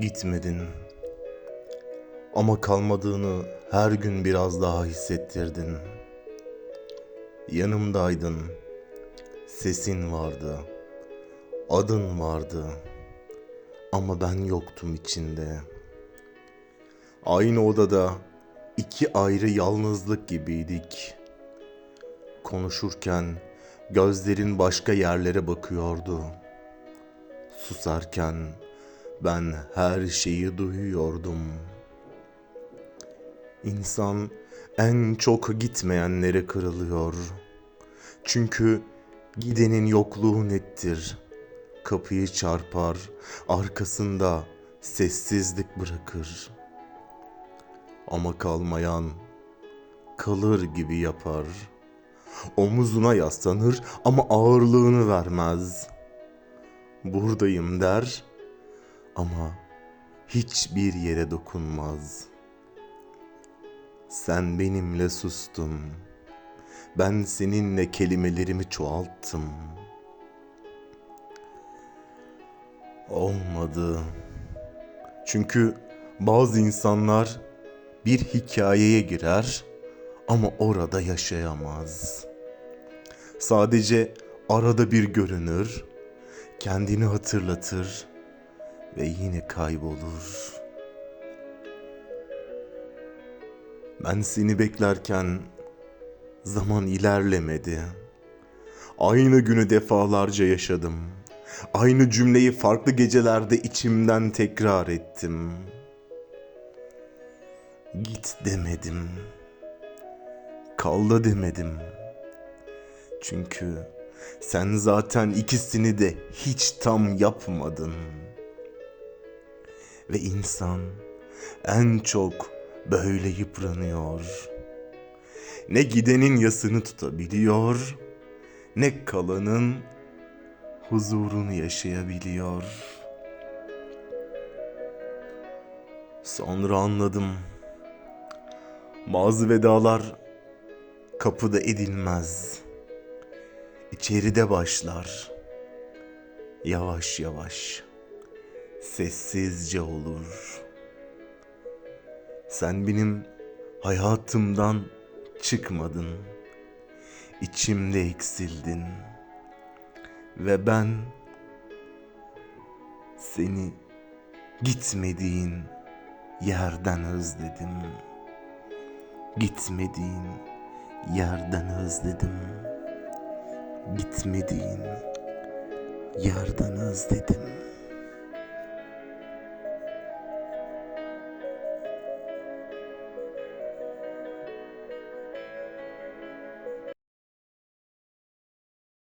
Gitmedin. Ama kalmadığını her gün biraz daha hissettirdin. Yanımdaydın. Sesin vardı. Adın vardı. Ama ben yoktum içinde. Aynı odada iki ayrı yalnızlık gibiydik. Konuşurken gözlerin başka yerlere bakıyordu. Susarken ben her şeyi duyuyordum. İnsan en çok gitmeyenlere kırılıyor. Çünkü gidenin yokluğu nettir. Kapıyı çarpar, arkasında sessizlik bırakır. Ama kalmayan kalır gibi yapar. Omuzuna yaslanır ama ağırlığını vermez. Buradayım der ama hiçbir yere dokunmaz. Sen benimle sustun. Ben seninle kelimelerimi çoğalttım. Olmadı. Çünkü bazı insanlar bir hikayeye girer ama orada yaşayamaz. Sadece arada bir görünür, kendini hatırlatır ve yine kaybolur. Ben seni beklerken zaman ilerlemedi. Aynı günü defalarca yaşadım. Aynı cümleyi farklı gecelerde içimden tekrar ettim. Git demedim. Kal da demedim. Çünkü sen zaten ikisini de hiç tam yapmadın. Ve insan en çok böyle yıpranıyor. Ne gidenin yasını tutabiliyor, ne kalanın huzurunu yaşayabiliyor. Sonra anladım. Bazı vedalar kapıda edilmez. İçeride başlar. Yavaş yavaş. Sessizce olur. Sen benim hayatımdan çıkmadın. İçimde eksildin. Ve ben seni gitmediğin yerden özledim. Gitmediğin yerden özledim. Gitmediğin yerden özledim.